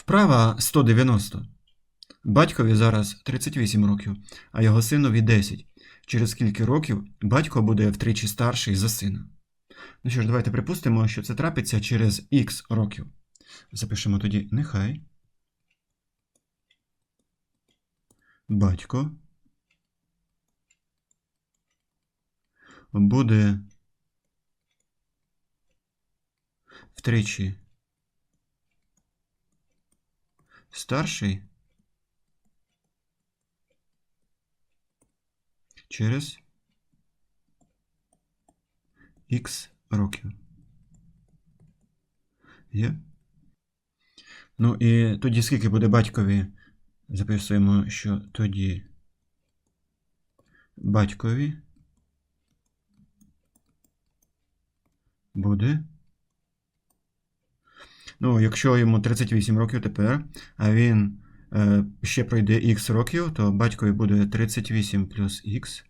Вправа 190. Батькові зараз 38 років, а його синові 10. Через скільки років батько буде втричі старший за сина. Ну що ж, давайте припустимо, що це трапиться через х років. Запишемо тоді нехай. Батько буде втричі старший через х років. Є? Ну і тоді скільки буде батькові? Записуємо, що тоді батькові буде. Ну, якщо йому 38 років тепер, а він е, ще пройде х років, то батькові буде 38 плюс х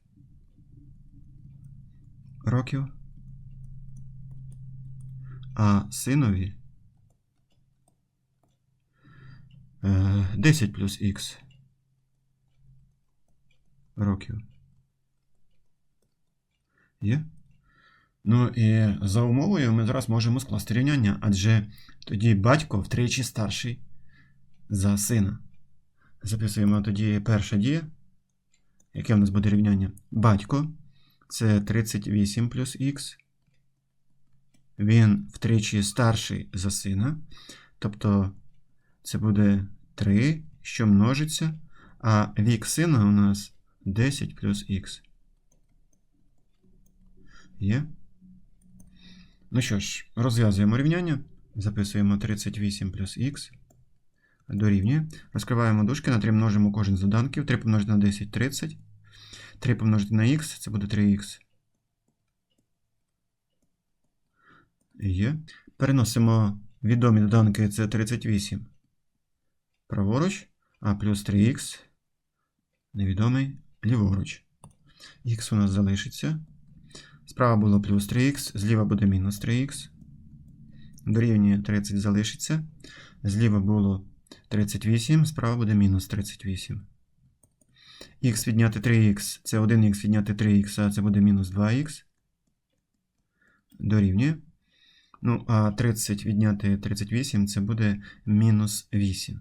років. А синові е, 10 плюс х років. Є? Ну і за умовою ми зараз можемо скласти рівняння, адже тоді батько втричі старший за сина. Записуємо тоді перша дія. Яке в нас буде рівняння? Батько це 38 плюс х. Він втричі старший за сина. Тобто це буде 3, що множиться, а вік сина у нас 10 плюс х. Є? Ну що ж, розв'язуємо рівняння. Записуємо 38 плюс х дорівнює. Розкриваємо дужки, на 3 множимо кожен з доданків. 3 помножити на 10 30. 3 помножити на х, це буде 3х. Є. Переносимо відомі доданки, це 38. Праворуч, а плюс 3х. Невідомий ліворуч. Х у нас залишиться. Справа було плюс 3х, зліва буде мінус 3х. Дорівнює 30 залишиться. Зліва було 38, справа буде мінус 38. Х відняти 3х це 1х відняти 3х, а це буде мінус 2х. Дорівнює. Ну, а 30 відняти 38 це буде мінус 8.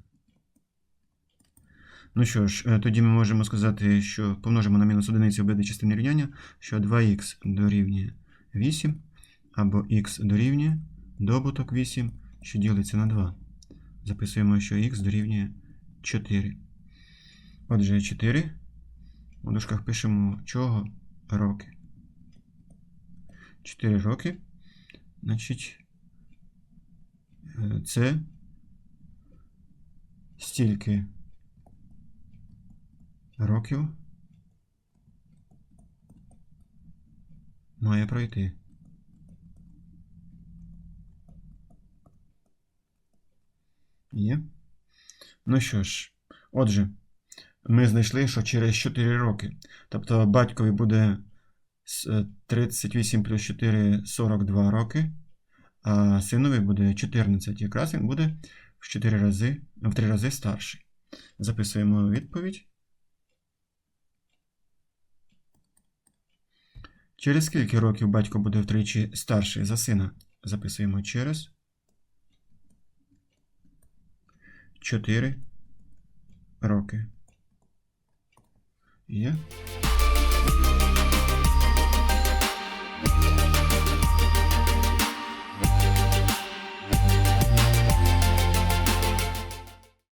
Ну що ж, е, тоді ми можемо сказати, що помножимо на мінус одиниці обидві частини рівняння, що 2х дорівнює 8, або х дорівнює добуток 8, що ділиться на 2. Записуємо, що х дорівнює 4. Отже, 4. У дужках пишемо чого? Роки. 4 роки. Значить, е, це стільки років має пройти. Є. Ну що ж, отже, ми знайшли, що через 4 роки. Тобто батькові буде е, 38 плюс 4 42 роки, а синові буде 14. Якраз він буде в 4 рази, в 3 рази старший. Записуємо відповідь. Через скільки років батько буде втричі старший за сина? Записуємо через 4 роки. Є.